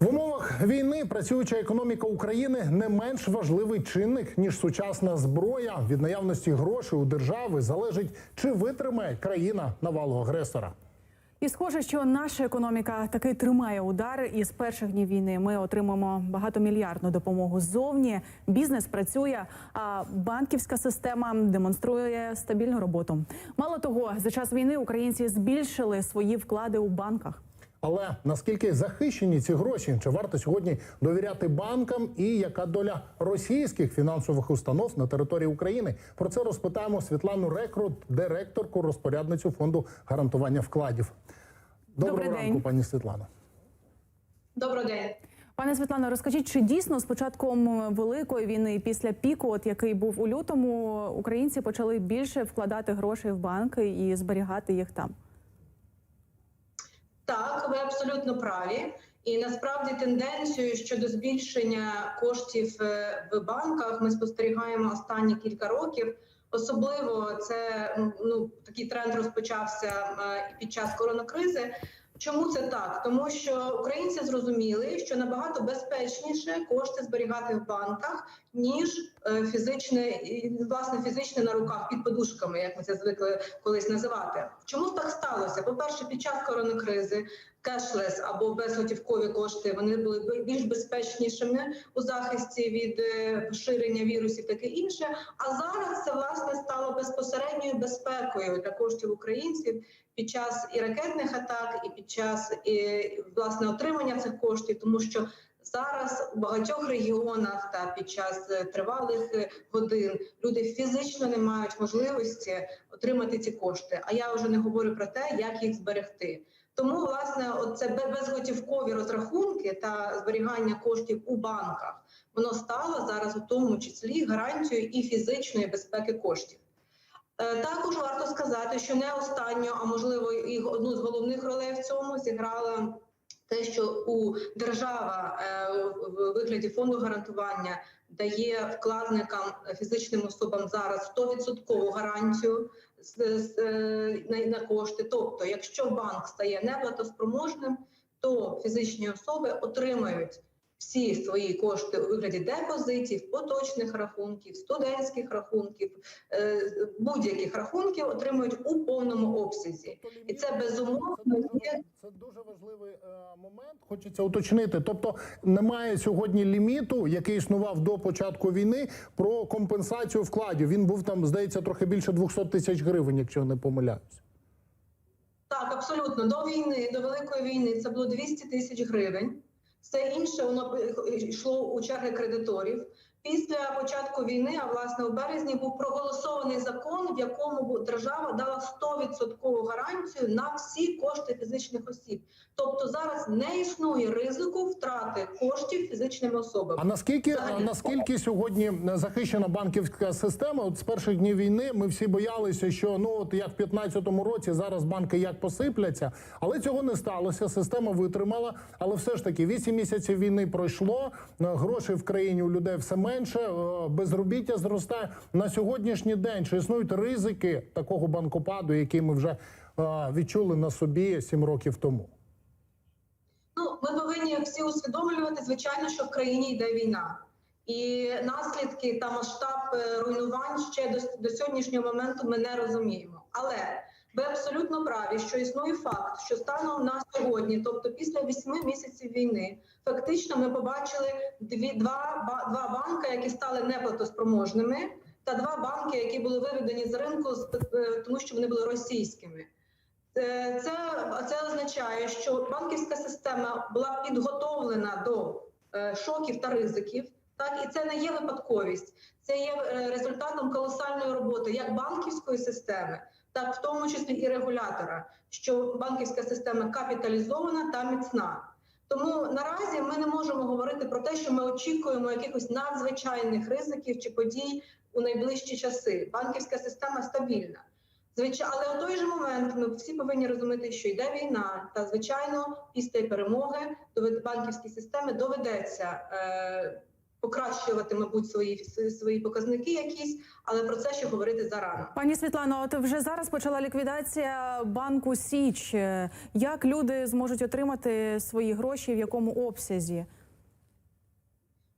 В умовах війни працююча економіка України не менш важливий чинник ніж сучасна зброя. Від наявності грошей у держави залежить, чи витримає країна навалу агресора. І схоже, що наша економіка таки тримає удар. І з перших днів війни ми отримаємо багатомільярдну допомогу ззовні. Бізнес працює, а банківська система демонструє стабільну роботу. Мало того, за час війни українці збільшили свої вклади у банках. Але наскільки захищені ці гроші? Чи варто сьогодні довіряти банкам? І яка доля російських фінансових установ на території України? Про це розпитаємо Світлану Рекрут, директорку розпорядницю фонду гарантування вкладів. Доброго Добрий ранку, день. пані Світлано. Добрий день. Пане Світлано, розкажіть, чи дійсно з початком великої війни, після піку, от який був у лютому, українці почали більше вкладати грошей в банки і зберігати їх там? Так, ви абсолютно праві. І насправді тенденцію щодо збільшення коштів е, в банках ми спостерігаємо останні кілька років. Особливо це ну такий тренд розпочався е, під час коронакризи. Чому це так? Тому що українці зрозуміли, що набагато безпечніше кошти зберігати в банках, ніж е, фізичне власне фізичне на руках під подушками, як ми це звикли колись називати. Чому так сталося? По перше, під час коронакризи кешлес або безготівкові кошти вони були більш безпечнішими у захисті від е, поширення вірусів, таке інше. А зараз це власне стало безпосередньою безпекою для коштів українців під час і ракетних атак, і під час і, власне отримання цих коштів, тому що зараз у багатьох регіонах та під час е, тривалих е, годин люди фізично не мають можливості отримати ці кошти. А я вже не говорю про те, як їх зберегти. Тому власне, це безготівкові розрахунки та зберігання коштів у банках воно стало зараз у тому числі гарантією і фізичної безпеки коштів. Е, Також варто сказати, що не останню, а можливо, і одну з головних ролей в цьому зіграла те, що у держава е, в вигляді фонду гарантування дає вкладникам е, фізичним особам зараз 100% гарантію з, е, на кошти. Тобто, якщо банк стає неплатоспроможним, то фізичні особи отримають всі свої кошти у вигляді депозитів, поточних рахунків, студентських рахунків, е, будь-яких рахунків отримують у повному обсязі, і це безумовно є Це дуже важливий е, момент. Хочеться уточнити. Тобто немає сьогодні ліміту, який існував до початку війни, про компенсацію вкладів. Він був там, здається, трохи більше 200 тисяч гривень, якщо не помиляюсь. Так, абсолютно. До війни, до великої війни це було 200 тисяч гривень. Все інше воно йшло у черги кредиторів. Після початку війни, а власне у березні, був проголосований закон, в якому держава дала 100% гарантію на всі кошти фізичних осіб. Тобто зараз не існує ризику втрати коштів фізичними особами. А наскільки Взагалі. наскільки сьогодні захищена банківська система? От з перших днів війни ми всі боялися, що ну от як в 15-му році зараз банки як посипляться, але цього не сталося. Система витримала. Але все ж таки 8 місяців війни пройшло. е, Грошей в країні у людей все менше, е, безробіття зростає на сьогоднішній день. Чи існують ризики такого банкопаду, який ми вже е, відчули на собі 7 років тому? Ну, ми повинні всі усвідомлювати, звичайно, що в країні йде війна, і наслідки та масштаб е, руйнувань ще до, до сьогоднішнього моменту ми не розуміємо. Але ви абсолютно праві, що існує факт, що станом на сьогодні, тобто після вісьми місяців війни, фактично ми побачили дві два, два банки, які стали неплатоспроможними, та два банки, які були виведені з ринку, е, тому що вони були російськими. Е, Це, це означає, що банківська система була підготовлена до е, шоків та ризиків. Так, і це не є випадковість, це є результатом колосальної роботи як банківської системи, так в тому числі і регулятора, що банківська система капіталізована та міцна. Тому наразі ми не можемо говорити про те, що ми очікуємо якихось надзвичайних ризиків чи подій у найближчі часи. Банківська система стабільна. Звичайно, але у той же момент ми всі повинні розуміти, що йде війна, та звичайно, після перемоги довед- банківській системі доведеться е, покращувати, мабуть, свої свої показники якісь, але про це ще говорити зарано. Пані Світлано, от вже зараз почала ліквідація банку Січ. Як люди зможуть отримати свої гроші, в якому обсязі?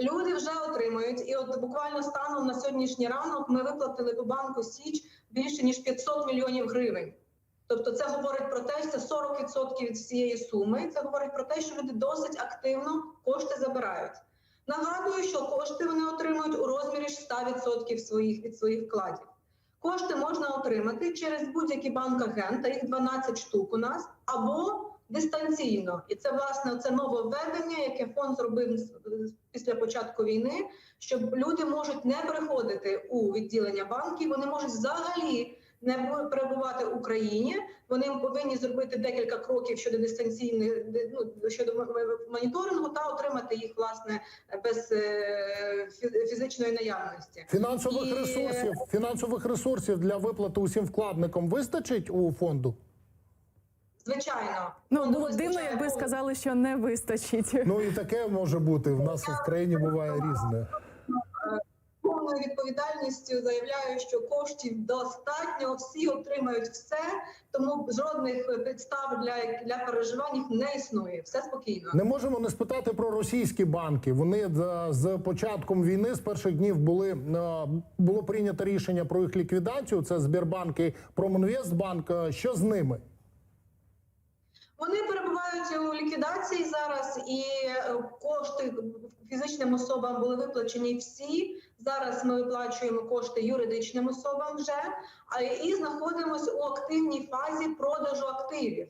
Люди вже отримують, і от буквально станом на сьогоднішній ранок ми виплатили по банку Січ більше ніж 500 мільйонів гривень. Тобто, це говорить про те, що це 40% від всієї суми. Це говорить про те, що люди досить активно кошти забирають. Нагадую, що кошти вони отримують у розмірі ж 100% своїх від своїх вкладів. Кошти можна отримати через будь-який банк-агент, їх 12 штук у нас, або дистанційно. І це власне це нововведення, яке фонд зробив після початку війни, щоб люди можуть не приходити у відділення банків, вони можуть взагалі не бу- перебувати в Україні. Вони повинні зробити декілька кроків щодо дистанційних ну, щодо моніторингу та отримати їх власне без е, фізичної наявності. Фінансових І- ресурсів, фінансових ресурсів для виплати усім вкладникам вистачить у фонду? Звичайно, Ну було дивно, якби сказали, що не вистачить. Ну і таке може бути. В нас в країні буває різне. Повною відповідальністю заявляю, що коштів достатньо, всі отримають все, тому жодних підстав для, для переживань не існує. Все спокійно. Не можемо не спитати про російські банки. Вони е, з початком війни з перших днів були е, було прийнято рішення про їх ліквідацію. Це Сбербанк і Промінвестбанк. Е, Що з ними? Вони перебувають у ліквідації зараз, і е, кошти фізичним особам були виплачені всі. Зараз ми виплачуємо кошти юридичним особам вже, і знаходимося у активній фазі продажу активів.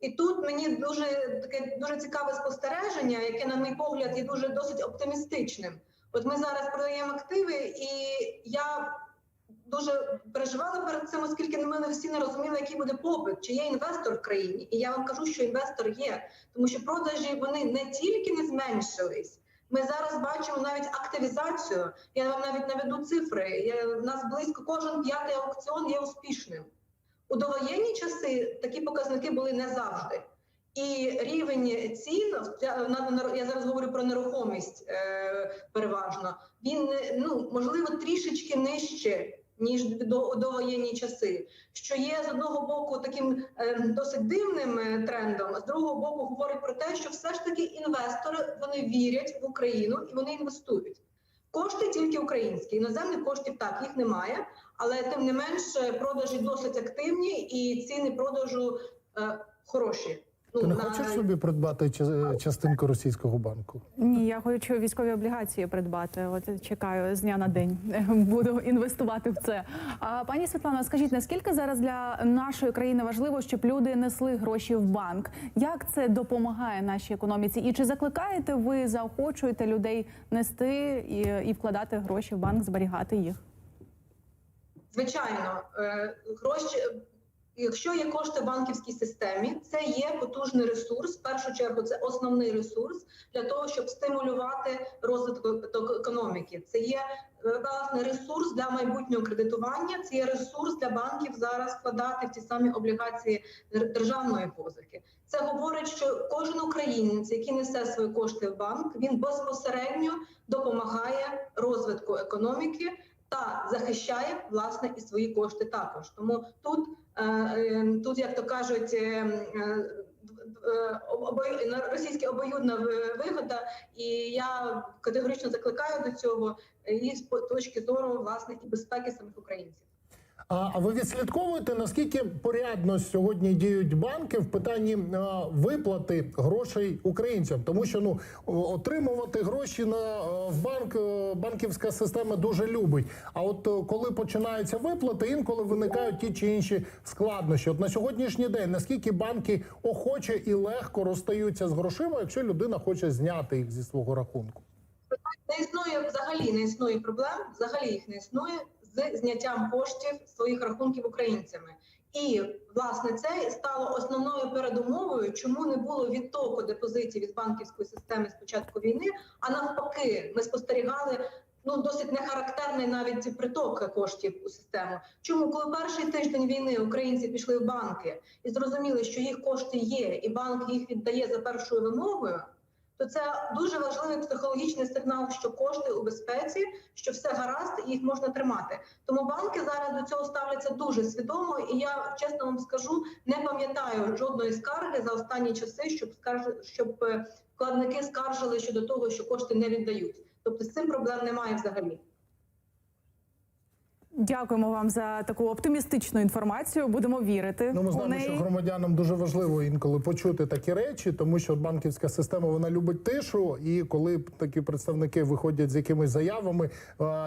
І тут мені дуже таке дуже цікаве спостереження, яке, на мій погляд, є дуже досить оптимістичним. От ми зараз продаємо активи, і я дуже переживала перед цим, оскільки ми не всі не розуміли, який буде попит, чи є інвестор в країні. І я вам кажу, що інвестор є, тому що продажі вони не тільки не зменшились. Ми зараз бачимо навіть активізацію. Я вам навіть наведу цифри. Я, у нас близько кожен п'ятий аукціон є успішним. У довоєнні часи такі показники були не завжди. І рівень цін я, зараз говорю про нерухомість е, переважно. Він ну можливо трішечки нижче ніж до довоєнні часи, що є з одного боку таким е, досить дивним е, трендом, а з другого боку говорить про те, що все ж таки інвестори вони вірять в Україну і вони інвестують. Кошти тільки українські, іноземних коштів так їх немає, але тим не менш продажі досить активні і ціни продажу е, хороші. Ну, Ти не на- хочеш собі придбати ча- частинку російського банку? Ні, я хочу військові облігації придбати. От чекаю з дня на день. Буду інвестувати в це. А пані Світлана, скажіть, наскільки зараз для нашої країни важливо, щоб люди несли гроші в банк? Як це допомагає нашій економіці? І чи закликаєте ви, заохочуєте людей нести і, і вкладати гроші в банк, зберігати їх? Звичайно, е, гроші. Якщо є кошти в банківській системі, це є потужний ресурс. В першу чергу це основний ресурс для того, щоб стимулювати розвиток економіки. Це є е, власне ресурс для майбутнього кредитування. Це є ресурс для банків зараз вкладати в ті самі облігації державної позики. Це говорить, що кожен українець, який несе свої кошти в банк, він безпосередньо допомагає розвитку економіки та захищає власне і свої кошти також. Тому тут, е, е, тут як то кажуть, е, е, російська обоюдна вигода, і я категорично закликаю до цього і з точки зору власне і безпеки самих українців. А ви відслідковуєте наскільки порядно сьогодні діють банки в питанні виплати грошей українцям? Тому що ну отримувати гроші на в банк е, банківська система дуже любить. А от е, коли починаються виплати, інколи виникають ті чи інші складнощі. От на сьогоднішній день наскільки банки охоче і легко розстаються з грошима, якщо людина хоче зняти їх зі свого рахунку? Не існує взагалі не існує проблем, взагалі їх не існує з зняттям коштів своїх рахунків українцями. І власне це стало основною передумовою, чому не було відтоку депозитів із банківської системи з початку війни. А навпаки, ми спостерігали ну досить нехарактерний навіть приток коштів у систему. Чому коли перший тиждень війни українці пішли в банки і зрозуміли, що їх кошти є, і банк їх віддає за першою вимогою. То це дуже важливий психологічний сигнал, що кошти у безпеці, що все гаразд і їх можна тримати. Тому банки зараз до цього ставляться дуже свідомо. І я чесно вам скажу, не пам'ятаю жодної скарги за останні часи, щоб скарж- щоб е, вкладники скаржили щодо того, що кошти не віддають. Тобто з цим проблем немає взагалі. Дякуємо вам за таку оптимістичну інформацію. Будемо вірити. Ну, ми знаємо, неї. що громадянам дуже важливо інколи почути такі речі, тому що банківська система вона любить тишу. І коли такі представники виходять з якимись заявами,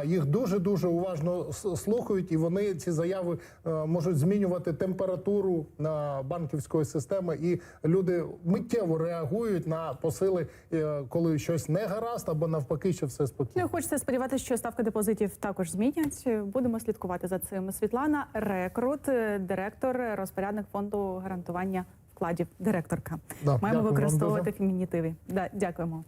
їх дуже дуже уважно слухають, і вони ці заяви можуть змінювати температуру на банківської системи, і люди миттєво реагують на посили, е, коли щось не гаразд, або навпаки, що все спокійно. Ну, хочеться сподіватися, що ставки депозитів також змінять. Будемо слідкувати за цим. Світлана Рекрут, директор, розпорядник фонду гарантування вкладів, директорка. Да, Маємо дякую використовувати фемінітиви. Да, дякуємо.